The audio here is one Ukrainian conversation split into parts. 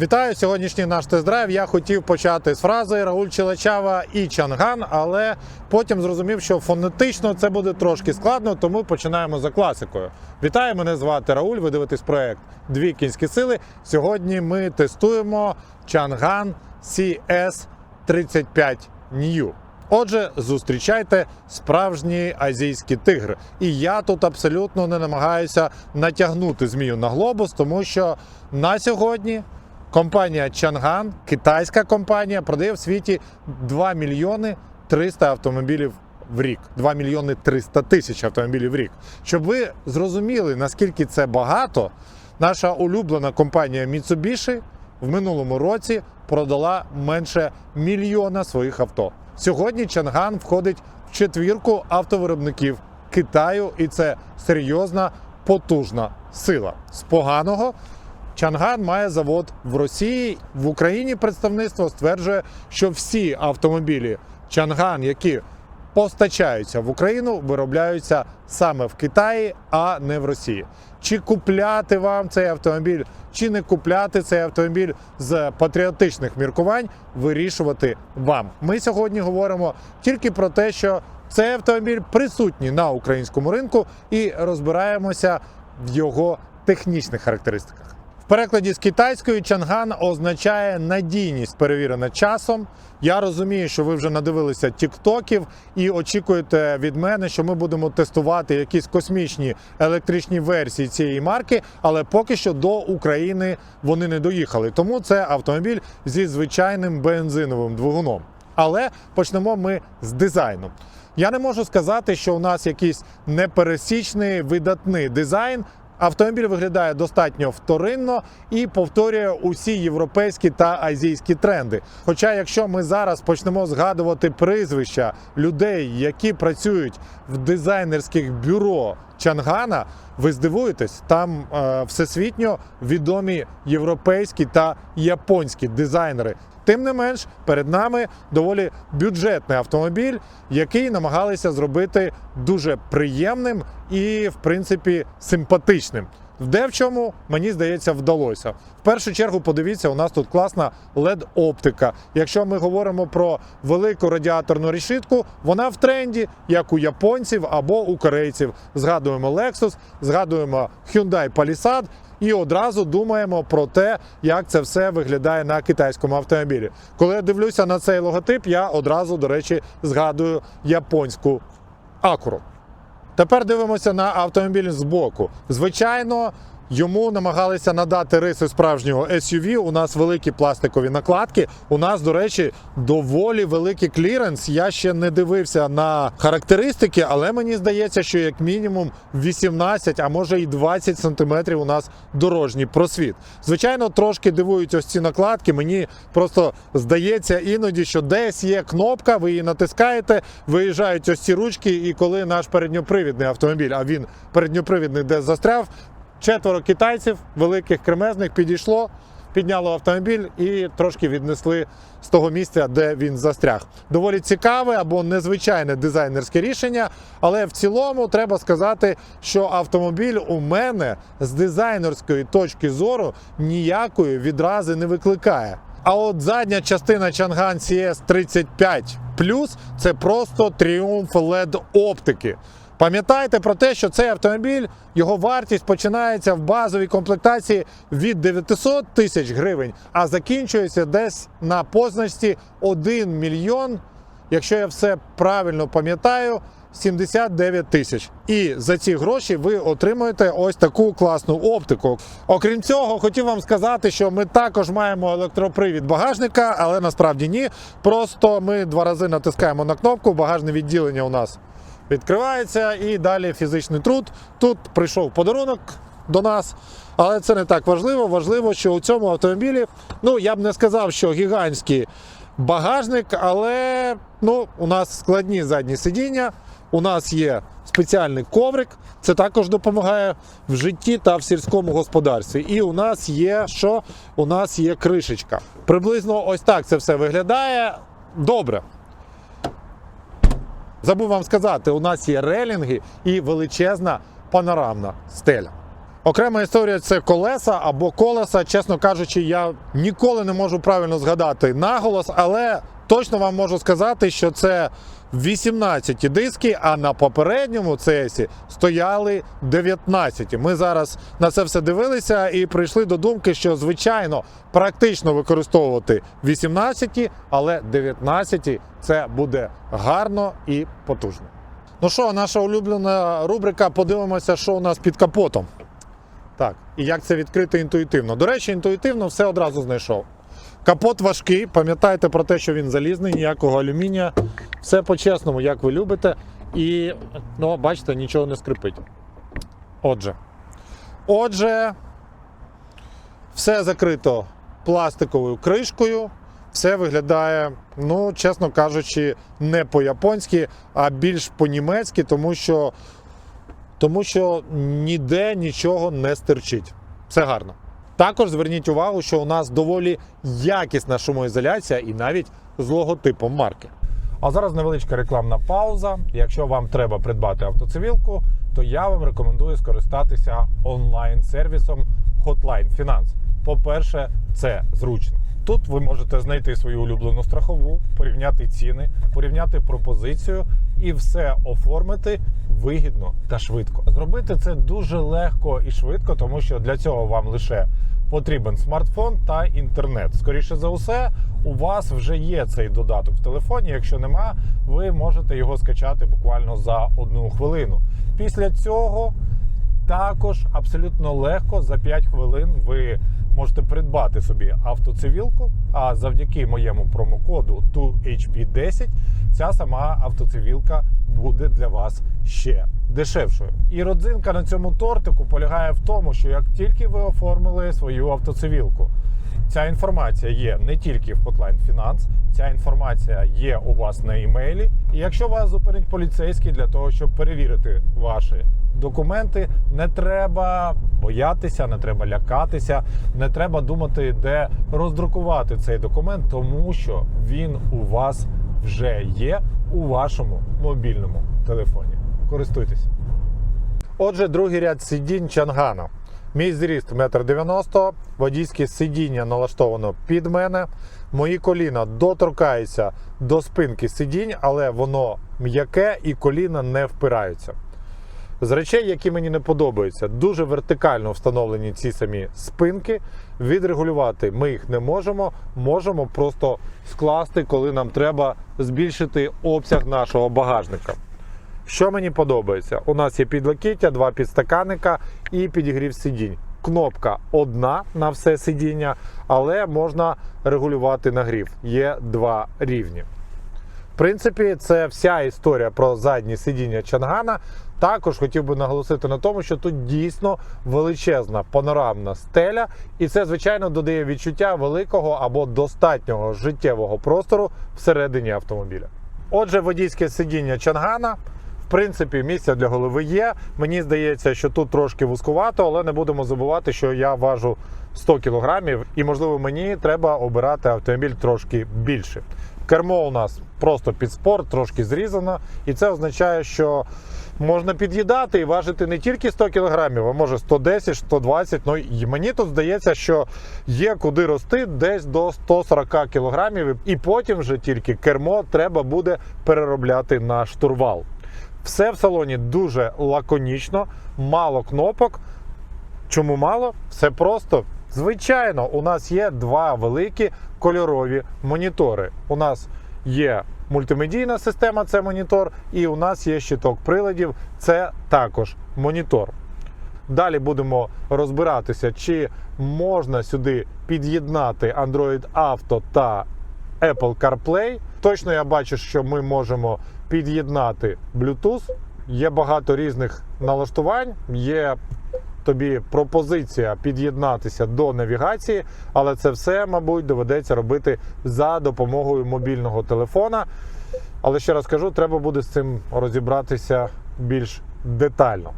Вітаю сьогоднішній наш тест-драйв. Я хотів почати з фрази Рауль Челачава і Чанган, але потім зрозумів, що фонетично це буде трошки складно, тому починаємо за класикою. Вітаю, мене звати Рауль. Ви дивитесь проект Дві кінські сили. Сьогодні ми тестуємо Чанган CS 35 New. Отже, зустрічайте справжній азійський тигр. І я тут абсолютно не намагаюся натягнути змію на глобус, тому що на сьогодні компанія Чанган, китайська компанія, продає в світі 2 мільйони 300 автомобілів в рік. 2 мільйони 300 тисяч автомобілів в рік. Щоб ви зрозуміли, наскільки це багато, наша улюблена компанія Mitsubishi в минулому році продала менше мільйона своїх авто. Сьогодні Чанган входить в четвірку автовиробників Китаю, і це серйозна потужна сила. З поганого Чанган має завод в Росії. В Україні представництво стверджує, що всі автомобілі Чанган, які постачаються в Україну, виробляються саме в Китаї, а не в Росії. Чи купляти вам цей автомобіль, чи не купляти цей автомобіль з патріотичних міркувань, вирішувати вам. Ми сьогодні говоримо тільки про те, що цей автомобіль присутній на українському ринку, і розбираємося в його технічних характеристиках. В перекладі з китайської чанган означає надійність, перевірена часом. Я розумію, що ви вже надивилися тіктоків і очікуєте від мене, що ми будемо тестувати якісь космічні електричні версії цієї марки, але поки що до України вони не доїхали. Тому це автомобіль зі звичайним бензиновим двигуном. Але почнемо ми з дизайну. Я не можу сказати, що у нас якийсь непересічний видатний дизайн. Автомобіль виглядає достатньо вторинно і повторює усі європейські та азійські тренди. Хоча, якщо ми зараз почнемо згадувати прізвища людей, які працюють в дизайнерських бюро Чангана, ви здивуєтесь, там е, всесвітньо відомі європейські та японські дизайнери. Тим не менш, перед нами доволі бюджетний автомобіль, який намагалися зробити дуже приємним і, в принципі, симпатичним. Де в чому, мені здається, вдалося. В першу чергу, подивіться, у нас тут класна LED-оптика. Якщо ми говоримо про велику радіаторну решітку, вона в тренді, як у японців або у корейців. Згадуємо Lexus, згадуємо Hyundai Palisade і одразу думаємо про те, як це все виглядає на китайському автомобілі. Коли я дивлюся на цей логотип, я одразу, до речі, згадую японську Acura. Тепер дивимося на автомобіль збоку. Звичайно, йому намагалися надати риси справжнього SUV. У нас великі пластикові накладки. У нас, до речі, доволі великий кліренс. Я ще не дивився на характеристики, але мені здається, що як мінімум 18, а може і 20 сантиметрів у нас дорожній просвіт. Звичайно, трошки дивують ось ці накладки. Мені просто здається іноді, що десь є кнопка, ви її натискаєте, виїжджають ось ці ручки, і коли наш передньопривідний автомобіль, а він передньопривідний десь застряв, четверо китайців, великих кремезних, підійшло, підняло автомобіль і трошки віднесли з того місця, де він застряг. Доволі цікаве або незвичайне дизайнерське рішення, але в цілому треба сказати, що автомобіль у мене з дизайнерської точки зору ніякої відрази не викликає. А от задня частина Chang'an CS 35 це просто тріумф LED оптики. Пам'ятайте про те, що цей автомобіль, його вартість починається в базовій комплектації від 900 тисяч гривень, а закінчується десь на позначці 1 мільйон, якщо я все правильно пам'ятаю, 79 тисяч. І за ці гроші ви отримуєте ось таку класну оптику. Окрім цього, хотів вам сказати, що ми також маємо електропривід багажника, але насправді ні. Просто ми два рази натискаємо на кнопку, багажне відділення у нас відкривається і далі фізичний труд. Тут прийшов подарунок до нас, але це не так важливо. Важливо, що у цьому автомобілі, ну я б не сказав, що гігантський багажник, але ну, у нас складні задні сидіння. У нас є спеціальний коврик, це також допомагає в житті та в сільському господарстві. І у нас є що? У нас є кришечка. Приблизно ось так це все виглядає. Добре. Забув вам сказати, у нас є релінги і величезна панорамна стеля. Окрема історія це колеса або колеса. Чесно кажучи, я ніколи не можу правильно згадати наголос, але точно вам можу сказати, що це 18 диски, а на попередньому CS стояли 19. Ми зараз на це все дивилися і прийшли до думки, що звичайно практично використовувати 18, але 19 це буде гарно і потужно. Ну що, наша улюблена рубрика. Подивимося, що у нас під капотом. Так, і як це відкрити інтуїтивно. До речі, інтуїтивно все одразу знайшов. Капот важкий, пам'ятайте про те, що він залізний, ніякого алюмінія. Все по-чесному, як ви любите. І, ну, бачите, нічого не скрипить. Отже. Отже, все закрито пластиковою кришкою. Все виглядає, ну, чесно кажучи, не по-японськи, а більш по-німецьки, тому що тому що ніде нічого не стирчить. Все гарно. Також зверніть увагу, що у нас доволі якісна шумоізоляція і навіть з логотипом марки. А зараз невеличка рекламна пауза. Якщо вам треба придбати автоцивілку, то я вам рекомендую скористатися онлайн-сервісом Hotline Finance. По-перше, це зручно. Тут ви можете знайти свою улюблену страхову, порівняти ціни, порівняти пропозицію і все оформити вигідно та швидко. Зробити це дуже легко і швидко, тому що для цього вам лише потрібен смартфон та інтернет. Скоріше за все, у вас вже є цей додаток в телефоні. Якщо нема, ви можете його скачати буквально за одну хвилину. Після цього також абсолютно легко за 5 хвилин ви можете придбати собі автоцивілку. А завдяки моєму промокоду 2HP10 ця сама автоцивілка буде для вас ще дешевшою. І родзинка на цьому тортику полягає в тому, що як тільки ви оформили свою автоцивілку, Ця інформація є не тільки в Hotline Finance, ця інформація є у вас на імейлі. І якщо вас зупинить поліцейський для того, щоб перевірити ваші документи, не треба боятися, не треба лякатися, не треба думати, де роздрукувати цей документ, тому що він у вас вже є у вашому мобільному телефоні. Користуйтесь. Отже, другий ряд сидінь Чангана. Мій зріст 1,90 м, водійське сидіння налаштовано під мене. Мої коліна доторкаються до спинки сидінь, але воно м'яке і коліна не впираються. З речей, які мені не подобаються, дуже вертикально встановлені ці самі спинки. Відрегулювати ми їх не можемо. Можемо просто скласти, коли нам треба збільшити обсяг нашого багажника. Що мені подобається? У нас є підлокіття, два підстаканника і підігрів сидінь. Кнопка одна на все сидіння, але можна регулювати нагрів. Є два рівні. В принципі, це вся історія про заднє сидіння Чангана. Також хотів би наголосити на тому, що тут дійсно величезна панорамна стеля, і це, звичайно, додає відчуття великого або достатнього життєвого простору всередині автомобіля. Отже, водійське сидіння Чангана. В принципі, місця для голови є. Мені здається, що тут трошки вузькувато, але не будемо забувати, що я важу 100 кілограмів, і можливо мені треба обирати автомобіль трошки більше. Кермо у нас просто під спорт, трошки зрізано, і це означає, що можна під'їдати і важити не тільки 100 кілограмів, а може 110, 120. Ну і мені тут здається, що є куди рости десь до 140 кілограмів, і потім вже тільки кермо треба буде переробляти на штурвал. Все в салоні дуже лаконічно, мало кнопок. Чому мало? Все просто. Звичайно, у нас є два великі кольорові монітори. У нас є мультимедійна система, це монітор, і у нас є щиток приладів, це також монітор. Далі будемо розбиратися, чи можна сюди під'єднати Android Auto та Apple CarPlay. Точно я бачу, що ми можемо під'єднати Bluetooth. Є багато різних налаштувань. Є тобі пропозиція під'єднатися до навігації, але це все, мабуть, доведеться робити за допомогою мобільного телефона. Але ще раз кажу, треба буде з цим розібратися більш детально.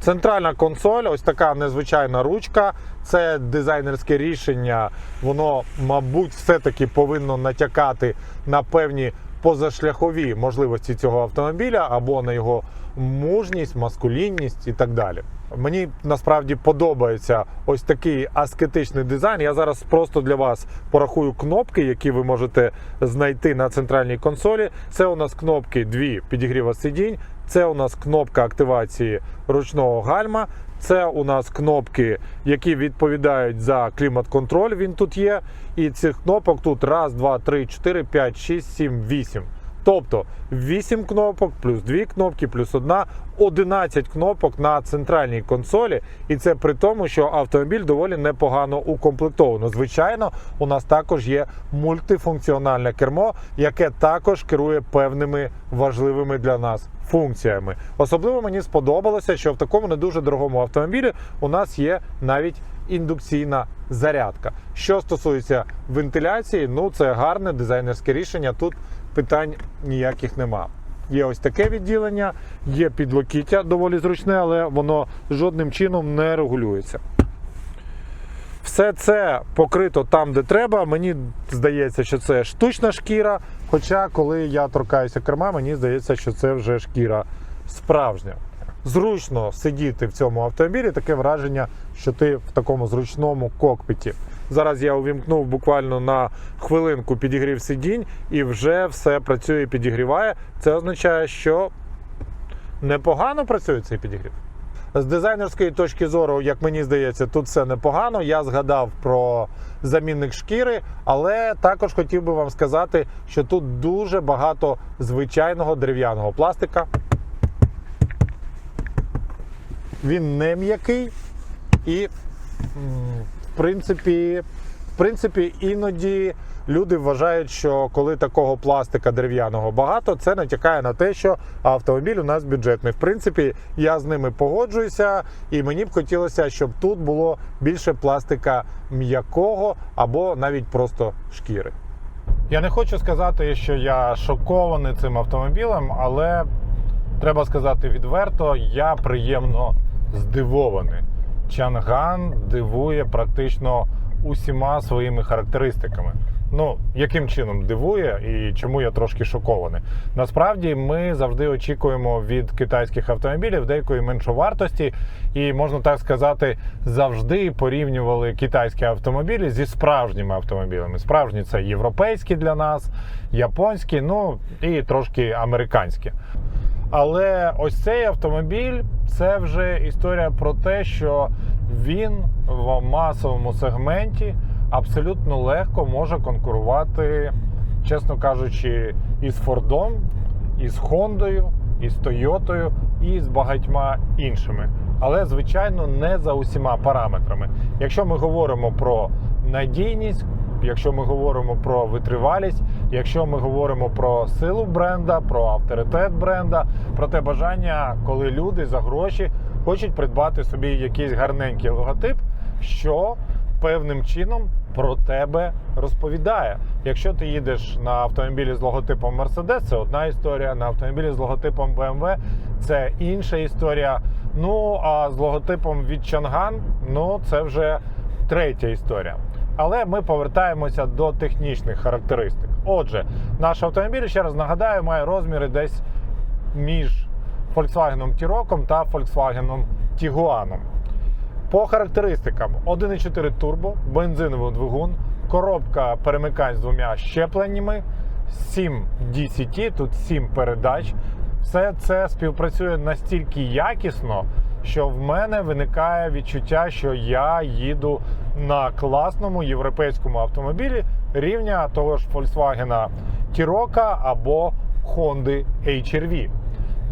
Центральна консоль, ось така незвичайна ручка. Це дизайнерське рішення. Воно, мабуть, все-таки повинно натякати на певні позашляхові можливості цього автомобіля або на його мужність, маскулінність і так далі. Мені насправді подобається ось такий аскетичний дизайн. Я зараз просто для вас порахую кнопки, які ви можете знайти на центральній консолі. Це у нас кнопки дві підігріва сидінь. Це у нас кнопка активації ручного гальма. Це у нас кнопки, які відповідають за клімат-контроль. Він тут є. І цих кнопок тут раз, два, три, чотири, п'ять, шість, сім, вісім. Тобто 8 кнопок, плюс 2 кнопки, плюс одна, 11 кнопок на центральній консолі. І це при тому, що автомобіль доволі непогано укомплектовано. Звичайно, у нас також є мультифункціональне кермо, яке також керує певними важливими для нас функціями. Особливо мені сподобалося, що в такому не дуже дорогому автомобілі у нас є навіть індукційна зарядка. Що стосується вентиляції, ну це гарне дизайнерське рішення. Тут питань ніяких нема. Є ось таке відділення, є підлокіття доволі зручне, але воно жодним чином не регулюється. Все це покрито там, де треба. Мені здається, що це штучна шкіра. Хоча, коли я торкаюся керма, мені здається, що це вже шкіра справжня. Зручно сидіти в цьому автомобілі, таке враження, що ти в такому зручному кокпіті. Зараз я увімкнув буквально на хвилинку підігрів сидінь і вже все працює і підігріває. Це означає, що непогано працює цей підігрів. З дизайнерської точки зору, як мені здається, тут все непогано. Я згадав про замінник шкіри, але також хотів би вам сказати, що тут дуже багато звичайного дерев'яного пластика. Він не м'який і, принципі, в принципі, іноді люди вважають, що коли такого пластика дерев'яного багато, це натякає на те, що автомобіль у нас бюджетний. В принципі, я з ними погоджуюся, і мені б хотілося, щоб тут було більше пластика м'якого або навіть просто шкіри. Я не хочу сказати, що я шокований цим автомобілем, але треба сказати відверто, я приємно здивований. Чанган дивує практично усіма своїми характеристиками. Ну, яким чином дивує і чому я трошки шокований? Насправді ми завжди очікуємо від китайських автомобілів деякої меншовартості, і можна так сказати, завжди порівнювали китайські автомобілі зі справжніми автомобілями. Справжні це європейські для нас, японські, ну і трошки американські. Але ось цей автомобіль це вже історія про те, що він в масовому сегменті абсолютно легко може конкурувати, чесно кажучи, із Фордом, із Хондою, із Тойотою і з багатьма іншими. Але, звичайно, не за усіма параметрами. Якщо ми говоримо про надійність, якщо ми говоримо про витривалість, якщо ми говоримо про силу бренда, про авторитет бренда, про те бажання, коли люди за гроші хочуть придбати собі якийсь гарненький логотип, що певним чином про тебе розповідає. Якщо ти їдеш на автомобілі з логотипом Mercedes, це одна історія. На автомобілі з логотипом BMW це інша історія. Ну а з логотипом від Chang'an, ну це вже третя історія. Але ми повертаємося до технічних характеристик. Отже, наш автомобіль, ще раз нагадаю, має розміри десь між Volkswagen T-Roc та Volkswagen Tiguan. По характеристикам 1,4 турбо, бензиновий двигун, коробка перемикань з двома щепленнями, 7 DCT, тут 7 передач. Все це співпрацює настільки якісно, що в мене виникає відчуття, що я їду на класному європейському автомобілі рівня того ж Volkswagen T-Roc або Honda HR-V.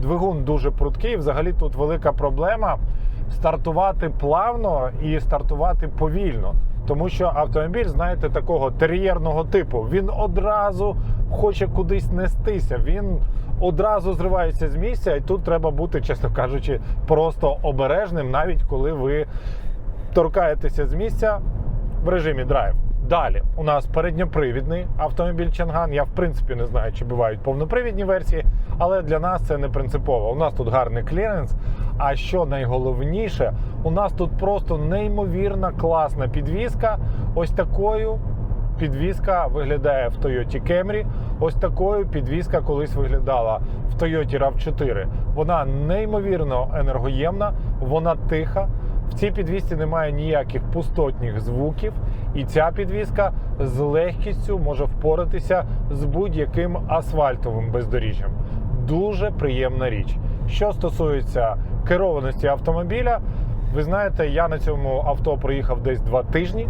Двигун дуже пруткий. Взагалі тут велика проблема стартувати плавно і стартувати повільно. Тому що автомобіль, знаєте, такого тер'єрного типу, він одразу хоче кудись нестися. Він одразу зривається з місця, і тут треба бути, чесно кажучи, просто обережним, навіть коли ви торкаєтеся з місця в режимі драйв. Далі у нас передньопривідний автомобіль Чанган. Я в принципі не знаю, чи бувають повнопривідні версії, але для нас це не принципово. У нас тут гарний кліренс. А що найголовніше, у нас тут просто неймовірна класна підвізка. Ось такою підвізка виглядає в Toyota Camry. Ось такою підвізка колись виглядала в Toyota RAV4. Вона неймовірно енергоємна, вона тиха. Цій підвісці немає ніяких пустотних звуків, і ця підвізка з легкістю може впоратися з будь-яким асфальтовим бездоріжжям. Дуже приємна річ. Що стосується керованості автомобіля, ви знаєте, я на цьому авто проїхав десь два тижні.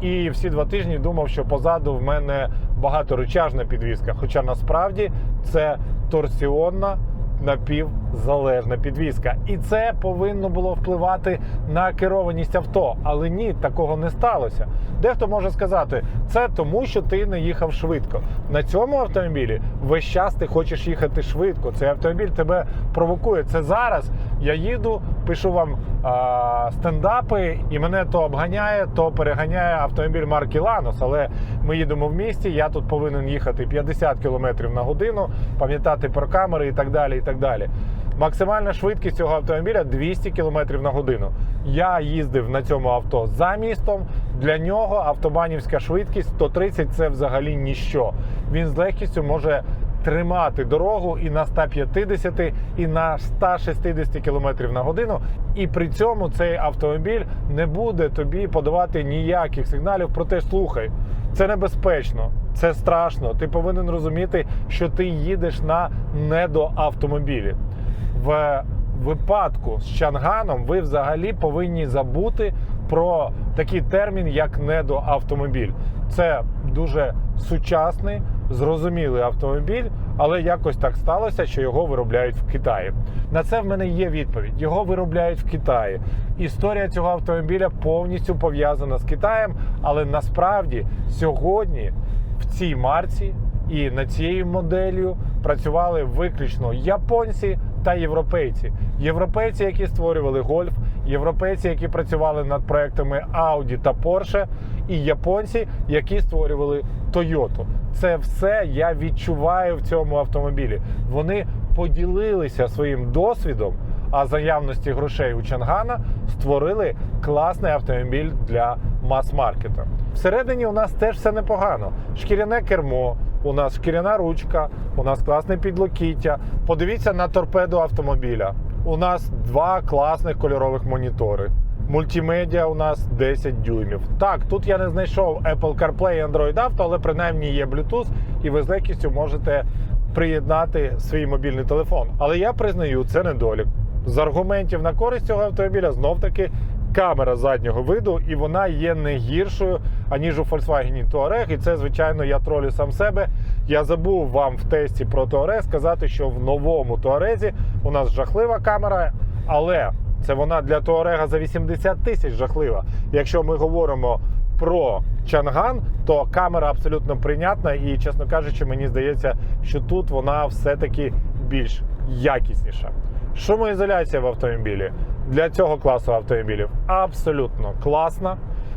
І всі два тижні думав, що позаду в мене багаторычажна підвізка. Хоча насправді це торсіонна напівзалежна підвізка. І це повинно було впливати на керованість авто. Але ні, такого не сталося. Дехто може сказати, це тому, що ти не їхав швидко. На цьому автомобілі весь час ти хочеш їхати швидко. Цей автомобіль тебе провокує. Це зараз я їду, пишу вам а, стендапи, і мене то обганяє, то переганяє автомобіль марки Ланос. Але ми їдемо в місті. Я тут повинен їхати 50 км на годину, пам'ятати про камери і так далі. І так далі. Максимальна швидкість цього автомобіля 200 км на годину. Я їздив на цьому авто за містом. Для нього автобанівська швидкість 130 це взагалі ніщо. Він з легкістю може тримати дорогу і на 150, і на 160 км на годину. І при цьому цей автомобіль не буде тобі подавати ніяких сигналів про те, слухай, це небезпечно, це страшно. Ти повинен розуміти, що ти їдеш на недоавтомобілі. В випадку з Чанганом ви взагалі повинні забути про такий термін, як недоавтомобіль. Це дуже сучасний, зрозумілий автомобіль, але якось так сталося, що його виробляють в Китаї. На це в мене є відповідь. Його виробляють в Китаї. Історія цього автомобіля повністю пов'язана з Китаєм, але насправді сьогодні в цій марці і над цією моделлю працювали виключно японці та європейці. Європейці, які створювали гольф, європейці, які працювали над проектами Audi та Porsche, і японці, які створювали Toyota. Це все я відчуваю в цьому автомобілі. Вони поділилися своїм досвідом. А за явності грошей у Чангана створили класний автомобіль для мас-маркета. Всередині у нас теж все непогано. Шкіряне кермо, у нас шкіряна ручка, у нас класне підлокіття. Подивіться на торпеду автомобіля. У нас два класних кольорових монітори. Мультимедіа у нас 10 дюймів. Так, тут я не знайшов Apple CarPlay і Android Auto, але принаймні є Bluetooth, і ви з легкістю можете приєднати свій мобільний телефон. Але я признаю, це недолік. З аргументів на користь цього автомобіля знов таки камера заднього виду, і вона є не гіршою, аніж у Volkswagen Touareg. І це, звичайно, я тролю сам себе. Я забув вам в тесті про Touareg сказати, що в новому Touareg у нас жахлива камера, але це вона для Touareg за 80 тисяч жахлива. Якщо ми говоримо про Чанган, то камера абсолютно прийнятна, і, чесно кажучи, мені здається, що тут вона все-таки більш якісніша. Шумоізоляція в автомобілі для цього класу автомобілів абсолютно класна.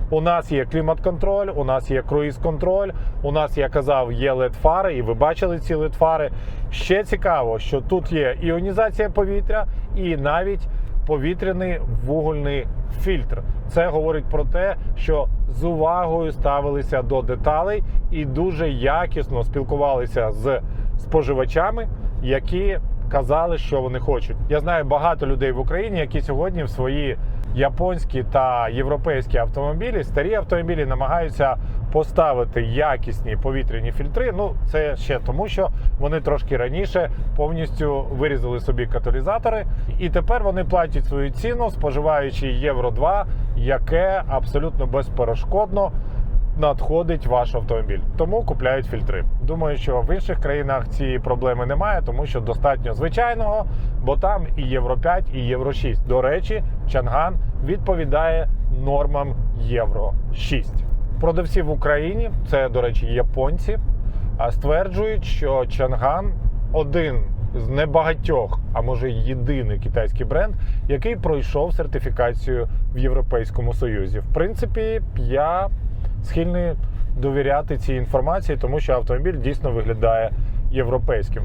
У нас є клімат-контроль, у нас є круїз-контроль, у нас, я казав, є LED-фари, і ви бачили ці LED-фари. Ще цікаво, що тут є іонізація повітря і навіть повітряний вугольний фільтр. Це говорить про те, що з увагою ставилися до деталей і дуже якісно спілкувалися з споживачами, які казали, що вони хочуть. Я знаю багато людей в Україні, які сьогодні в свої японські та європейські автомобілі, старі автомобілі намагаються поставити якісні повітряні фільтри. Ну це ще тому, що вони трошки раніше повністю вирізали собі каталізатори, і тепер вони платять свою ціну, споживаючи Євро 2, яке абсолютно безперешкодно надходить ваш автомобіль. Тому купляють фільтри. Думаю, що в інших країнах цієї проблеми немає, тому що достатньо звичайного, бо там і Євро 5, і Євро 6. До речі, Чанган відповідає нормам Євро 6. Продавці в Україні, це, до речі, японці, стверджують, що Чанган один з небагатьох, а може єдиний китайський бренд, який пройшов сертифікацію в Європейському Союзі. В принципі, я схильний довіряти цій інформації, тому що автомобіль дійсно виглядає європейським.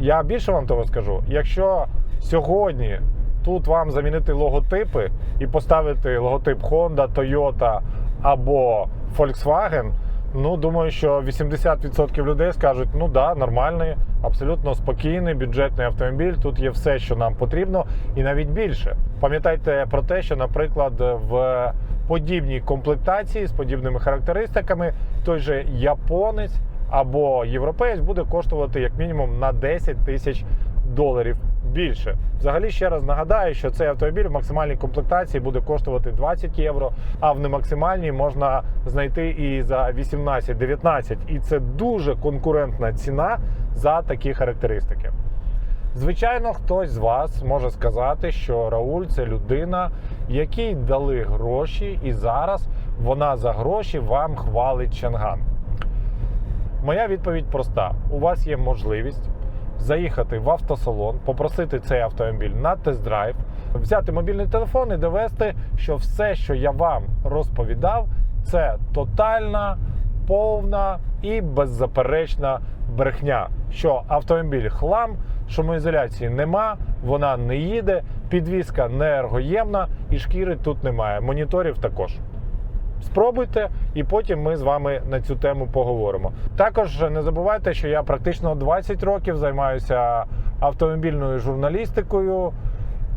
Я більше вам того скажу: якщо сьогодні тут вам замінити логотипи і поставити логотип Honda, Toyota або Volkswagen, Ну, думаю, що 80% людей скажуть, ну да, нормальний, абсолютно спокійний бюджетний автомобіль. Тут є все, що нам потрібно, і навіть більше. Пам'ятайте про те, що, наприклад, в подібній комплектації з подібними характеристиками той же японець або європеєць буде коштувати як мінімум на 10 тисяч доларів більше. Взагалі ще раз нагадаю, що цей автомобіль в максимальній комплектації буде коштувати 20 євро, а в немаксимальній можна знайти і за 18-19. І це дуже конкурентна ціна за такі характеристики. Звичайно, хтось з вас може сказати, що Рауль це людина, якій дали гроші, і зараз вона за гроші вам хвалить Чанган. Моя відповідь проста: у вас є можливість заїхати в автосалон, попросити цей автомобіль на тест-драйв, взяти мобільний телефон і довести, що все, що я вам розповідав, це тотальна, повна і беззаперечна брехня. Що автомобіль хлам, шумоізоляції нема, вона не їде, підвізка не ергоємна і шкіри тут немає. Моніторів також. Спробуйте, і потім ми з вами на цю тему поговоримо. Також не забувайте, що я практично 20 років займаюся автомобільною журналістикою,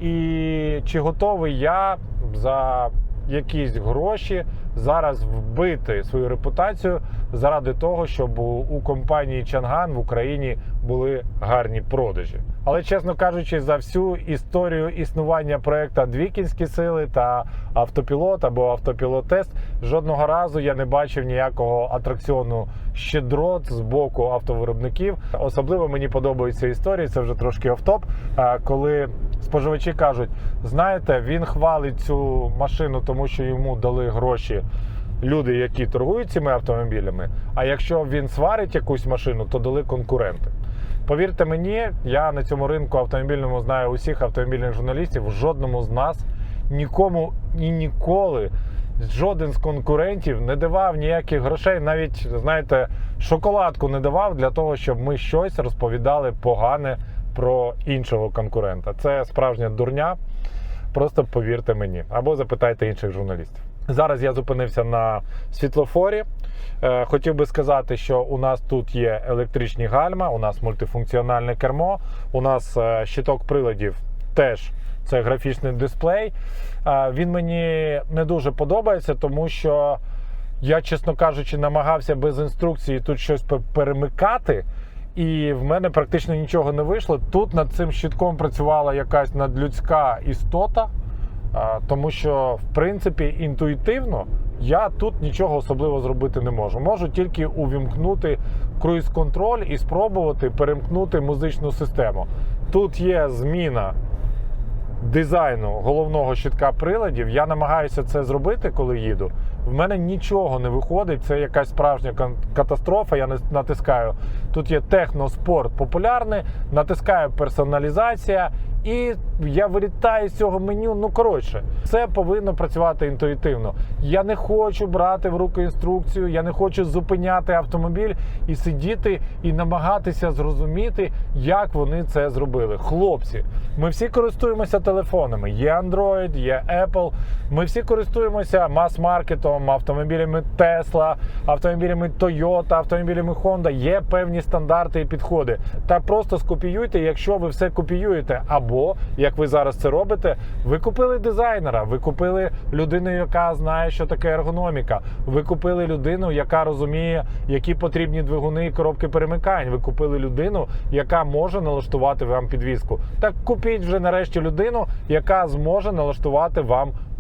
і чи готовий я за якісь гроші зараз вбити свою репутацію заради того, щоб у компанії Чанган в Україні були гарні продажі. Але чесно кажучи, за всю історію існування проекту Дві кінські сили та автопілот або автопілот-тест жодного разу я не бачив ніякого атракціону щедрот з боку автовиробників. Особливо мені подобаються історії. Це вже трошки офтоп. а, Коли споживачі кажуть, знаєте, він хвалить цю машину, тому що йому дали гроші люди, які торгують цими автомобілями. А якщо він сварить якусь машину, то дали конкуренти. Повірте мені, я на цьому ринку автомобільному знаю усіх автомобільних журналістів. Жодному з нас нікому і ніколи жоден з конкурентів не давав ніяких грошей, навіть знаєте, шоколадку не давав для того, щоб ми щось розповідали погане про іншого конкурента. Це справжня дурня. Просто повірте мені, або запитайте інших журналістів. Зараз я зупинився на світлофорі. Е, Хотів би сказати, що у нас тут є електричні гальма, у нас мультифункціональне кермо, у нас е, щиток приладів теж це графічний дисплей. Е, Він мені не дуже подобається, тому що я, чесно кажучи, намагався без інструкції тут щось перемикати. І в мене практично нічого не вийшло. Тут над цим щитком працювала якась надлюдська істота, тому що, в принципі, інтуїтивно я тут нічого особливо зробити не можу. Можу тільки увімкнути круїз-контроль і спробувати перемкнути музичну систему. Тут є зміна дизайну головного щитка приладів. Я намагаюся це зробити, коли їду. В мене нічого не виходить. Це якась справжня катастрофа. Я не натискаю. Тут є техноспорт популярний, натискаю персоналізація, і я вилітаю з цього меню. Ну коротше, це повинно працювати інтуїтивно. Я не хочу брати в руки інструкцію, я не хочу зупиняти автомобіль і сидіти і намагатися зрозуміти, як вони це зробили. Хлопці, ми всі користуємося телефонами. Є Android, є Apple. Ми всі користуємося мас-маркетом, автомобілями Tesla, автомобілями Toyota, автомобілями Honda. Є певні стандарти і підходи. Та просто скопіюйте, якщо ви все копіюєте. Або як ви зараз це робите, ви купили дизайнера, ви купили людину, яка знає, що таке ергономіка. Ви купили людину, яка розуміє, які потрібні двигуни і коробки перемикань. Ви купили людину, яка може налаштувати вам підвізку. Так купіть вже нарешті людину, яка зможе налаштувати вам мультимедіа.